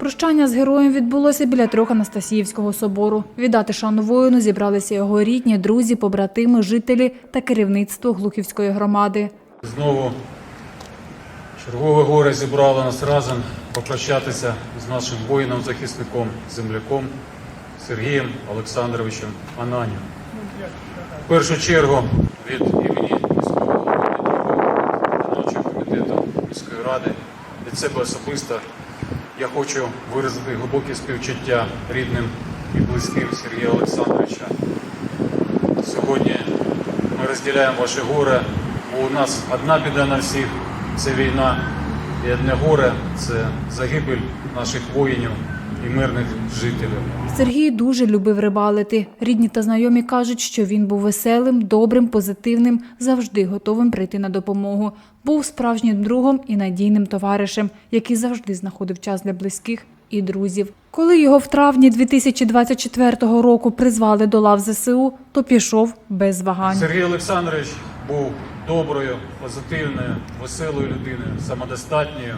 Прощання з героєм відбулося біля трьох Анастасіївського собору. Віддати шану воїну зібралися його рідні, друзі, побратими, жителі та керівництво Глухівської громади. Знову чергове горе зібрало нас разом попрощатися з нашим воїном-захисником, земляком Сергієм Олександровичем Ананів. В першу чергу від імені міського комітету міської ради, від себе особисто я хочу виразити глибоке співчуття рідним і близьким Сергія Олександровича. Сьогодні ми розділяємо ваше горе, бо у нас одна біда на всіх це війна, і одне горе це загибель наших воїнів і мирних жителів. Сергій дуже любив рибалити. Рідні та знайомі кажуть, що він був веселим, добрим, позитивним, завжди готовим прийти на допомогу. Був справжнім другом і надійним товаришем, який завжди знаходив час для близьких і друзів. Коли його в травні 2024 року призвали до лав ЗСУ, то пішов без вагань. Сергій Олександрович був доброю, позитивною, веселою людиною, самодостатньою.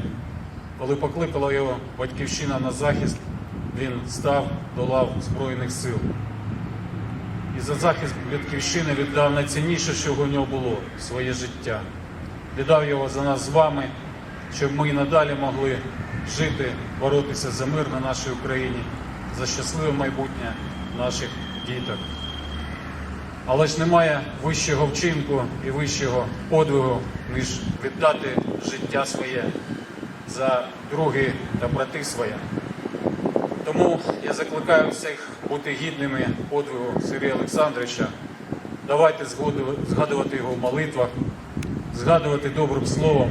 Коли покликала його батьківщина на захист, він став до лав Збройних сил. І за захист батьківщини віддав найцінніше, що в нього було своє життя. Віддав його за нас з вами, щоб ми і надалі могли жити, боротися за мир на нашій Україні, за щасливе майбутнє наших діток. Але ж немає вищого вчинку і вищого подвигу, ніж віддати життя своє за другі та брати своє. Тому я закликаю всіх бути гідними подвигу Сергія Олександровича. Давайте згадувати його в молитвах, згадувати добрим словом,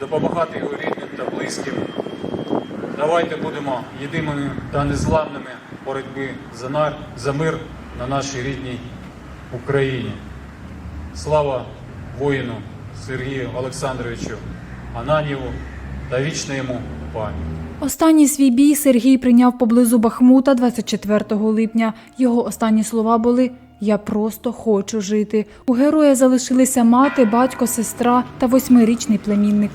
допомагати його рідним та близьким. Давайте будемо єдиними та незламними в боротьбі за, на- за мир на нашій рідній Україні. Слава воїну Сергію Олександровичу Ананєву та вічна йому пам'ять. Останній свій бій Сергій прийняв поблизу Бахмута 24 липня. Його останні слова були Я просто хочу жити. У героя залишилися мати, батько, сестра та восьмирічний племінник.